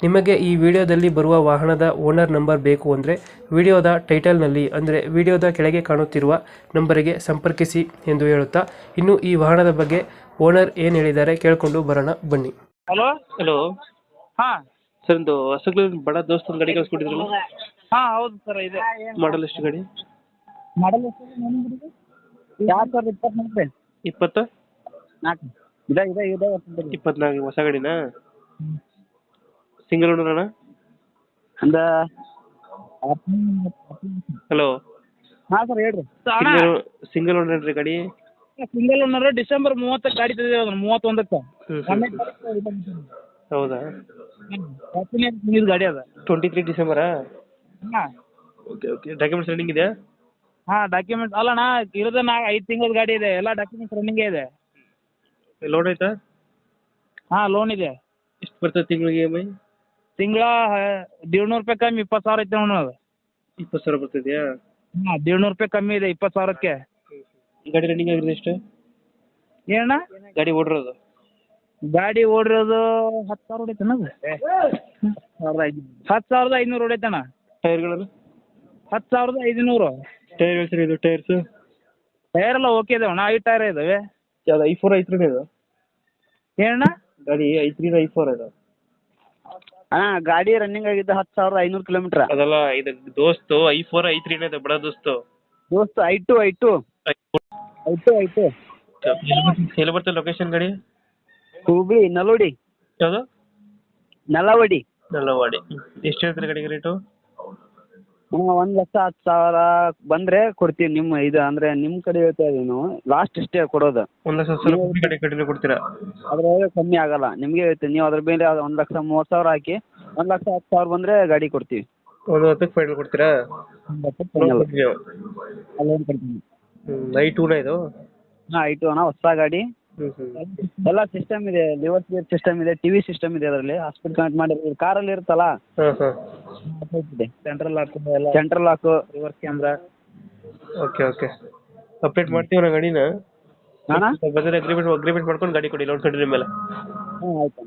ನಿಮಗೆ ಈ ವಿಡಿಯೋದಲ್ಲಿ ಬರುವ ವಾಹನದ ಓನರ್ ನಂಬರ್ ಬೇಕು ಅಂದರೆ ವಿಡಿಯೋದ ಟೈಟಲ್ನಲ್ಲಿ ಅಂದರೆ ವಿಡಿಯೋದ ಕೆಳಗೆ ಕಾಣುತ್ತಿರುವ ನಂಬರಿಗೆ ಸಂಪರ್ಕಿಸಿ ಎಂದು ಹೇಳುತ್ತಾ ಇನ್ನು ಈ ವಾಹನದ ಬಗ್ಗೆ ಓನರ್ ಏನು ಹೇಳಿದ್ದಾರೆ ಕೇಳಿಕೊಂಡು ಬರೋಣ ಬನ್ನಿ. ಹಲೋ? ಹಲೋ? ಹಾಂ. ಸರ್ ಒಂದು ಹೊಸಗ್ಲ ಬಡ ದೋಸ್ತ ಒಂದು ಗಾಡಿ ಕಳಿಸ್ಕೊಟ್ಟಿದ್ರು ಹಾಂ ಹೌದು ಸರ್ ಇದೆ. ಮಾಡಲ್ ಎಷ್ಟು ಗಾಡಿ? ಮಾಡಲ್ ಎರಡು ಸಾವಿರದ ಇಪ್ಪತ್ತ್ನಾಲ್ಕು ರೀ ಇಪ್ಪತ್ತ? ನಾಲ್ಕು. ಇದೆ ಇದೆ ಇದೆ ಒಂದು ಇಪ್ಪತ್ನಾಲ್ಕು ಹೊಸ ಗಾಡಿನಾ? ಸಿಂಗಲ್ ಓನರ್ ಅಣ್ಣ? ಒಂದು ಹಲೋ ಹಾಂ ಸರ್ ಹೇಳ್ರಿ. ಅಣ್ಣ ಸಿಂಗಲ್ ಹುಡುಗ್ರಿ ಓನರ್ ರೀ ಗಾಡಿ? ಸಿಂಗಲ್ ಓನರ್ ಡಿಸೆಂಬರ್ ಮೂವತ್ತಕ್ಕೆ ಗಾಡಿ ಅದನ್ನು ಮೂವತ್ತೊಂದಕ್ಕೆ. ಹೌದಾ? ಇದು ಗಾಡಿ ಅದ. Twenty three December? ಹಾಂ. ಓಕೆ ಓಕೆ ಡಾಕ್ಯುಮೆಂಟ್ಸ್ ರನ್ನಿಂಗ್ ಇದೆಯಾ? ಹಾಂ ಡಾಕ್ಯುಮೆಂಟ್ ಅಲ್ಲ ಅಣ್ಣ ಇರೋದೇ ನಾ ಐದು ತಿಂಗಳ ಗಾಡಿ ಇದೆ ಎಲ್ಲ ಡಾಕ್ಯುಮೆಂಟ್ಸ್ ರನ್ನಿಂಗೇ ಇದೆ. ಲೋನ್ ಐತಾ? ಹಾಂ ಲೋನ್ ಇದೆ. ಎಷ್ಟು ಬರ್ತದೆ ತಿಂಗಳಿಗೆ ಇ ಎಂ ಐ ತಿಂಗಳ ದೇಡ್ನೂರು ರೂಪಾಯಿ ಕಮ್ಮಿ ಇಪ್ಪತ್ತು ಸಾವಿರ ಐತೆ ನೋಡು ಇಪ್ಪತ್ತು ಸಾವಿರ ಬರ್ತಿದೆಯಾ ಹಾಂ ದೇಡ್ನೂರು ರೂಪಾಯಿ ಕಮ್ಮಿ ಇದೆ ಇಪ್ಪತ್ತು ಸಾವಿರಕ್ಕೆ. ಗಾಡಿ ರನ್ನಿಂಗ್ ಆಗಿರೋದು ಎಷ್ಟು? ಏನಣ್ಣ? ಗಾಡಿ ಓಡಿರೋದು. ಗಾಡಿ ಓಡಿರೋದು ಹತ್ತು ಸಾವಿರ ಓಡಿತಾನ ಸಾವಿರದ ಐದು ಹತ್ತು ಸಾವಿರದ ಐನೂರು ಹೊಡೈತಣ್ಣ ಟೈರ್ಗಳು ಹತ್ತು ಸಾವಿರದ ಐದುನೂರು. ಟೈರ್ ಹೆಸರು ಇದು ಟೈರ್ಸ್ ಟೈರ್ ಎಲ್ಲ ಓಕೆ ಇದಾವಣ ಐದು ಟೈರ್ ಇದಾವೆ. ಯಾವ್ದು ಐ ಫೋರ್ ಐ ತ್ರೀ ಇದು? ಏನಣ್ಣ? ಗಾಡಿ ಐ ತ್ರೀ ಐ ಫೋರ್ ಇದು. ಅಣ್ಣ ಗಾಡಿ ರನ್ನಿಂಗ್ ಆಗಿದ್ದು ಹತ್ತು ಸಾವಿರದ ಐನೂರು ಕಿಲೋಮೀಟ್ರ್ ಅದಲ್ಲ ಇದು ದೋಸ್ತು ಐ ಫೋರ್ ಐ ತ್ರೀ ಇದೆ ಬಡ ದೋಸ್ತು. ದೋಸ್ತ್ I two I two I two I two ಎಲ್ಲಿ ಬರ್ತದೆ ಲೊಕೇಶನ್ ಗಾಡಿ? ಹುಬ್ಳಿ ನಲ್ವಡಿ ಯಾವುದು? ನಲವಡಿ ನಲ್ಲವಾಡಿ. ಎಷ್ಟು ಹೇಳ್ತೀರಿ ಗಾಡಿಗೆ ರೇಟು ಒಂದು ಲಕ್ಷ ಹತ್ತು ಸಾವಿರ ಬಂದ್ರೆ ಕೊಡ್ತೀವಿ ನಿಮ್ಮ ಇದು ಅಂದ್ರೆ ನಿಮ್ಮ ಕಡೆ ಹೇಳ್ತಾ ಇದೀವಿ ನಾವು. ಲಾಸ್ಟ್ ಇಷ್ಟೇ ಕೊಡೋದು. ಒಂದು ಲಕ್ಷ ಹತ್ತು ಸಾವಿರ ಗಾಡಿ ಕಂಟಿನ್ಯೂ ಕೊಡ್ತೀರಾ? ಅದ್ರೊಳಗೆ ಕಮ್ಮಿ ಆಗಲ್ಲ. ನಿಮಗೆ ಹೇಳ್ತೀನಿ. ನೀವು ಅದ್ರ ಮೇಲೆ ಒಂದು ಲಕ್ಷ ಮೂವತ್ತು ಸಾವಿರ ಹಾಕಿ ಒಂದ್ ಲಕ್ಷ ಹತ್ತು ಸಾವಿರ ಬಂದ್ರೆ ಗಾಡಿ ಕೊಡ್ತೀವಿ. ಒಂದು ಹತ್ತಕ್ಕೆ ಫೈನಲ್ ಕೊಡ್ತೀರಾ? ಅಲ್ಲೇನು ಕೊಡ್ತೀನಿ. ಐ ಟೂನ ಇದು? ಹಾಂ ಟೂ ಅಣ್ಣ ಹೊಸ ಗಾಡಿ. ಎಲ್ಲ ಸಿಸ್ಟಮ್ ಇದೆ ಲಿವರ್ ಗೇರ್ ಸಿಸ್ಟಮ್ ಇದೆ ಟಿವಿ ಸಿಸ್ಟಮ್ ಇದೆ ಅದರಲ್ಲಿ. ಹಾಸ್ಪಿಟಲ್ ಕನೆಕ್ಟ್ ಮಾಡಿ ಕಾರಲ್ಲಿ ಇರುತ್ತಲ್ಲ? ಹಾಂ ಸೆಂಟ್ರಲ್ ಲಾಕ್ ಎಲ್ಲ. Central lock reverse camera okay okay update ಮಾಡ್ತೀವಿ ನಾ ಗಾಡಿನ. ಅಣ್ಣ ಬಂದರೆ ಅಗ್ರಿಮೆಂಟ್ ಅಗ್ರಿಮೆಂಟ್ ಮಾಡ್ಕೊಂಡು ಗಾಡಿ ಕೊಡಿ ಲೋನ್ ಕಂಟಿನ್ಯೂ ಮೇಲೆ. ಹ್ಞೂ ಆಯ್ತು.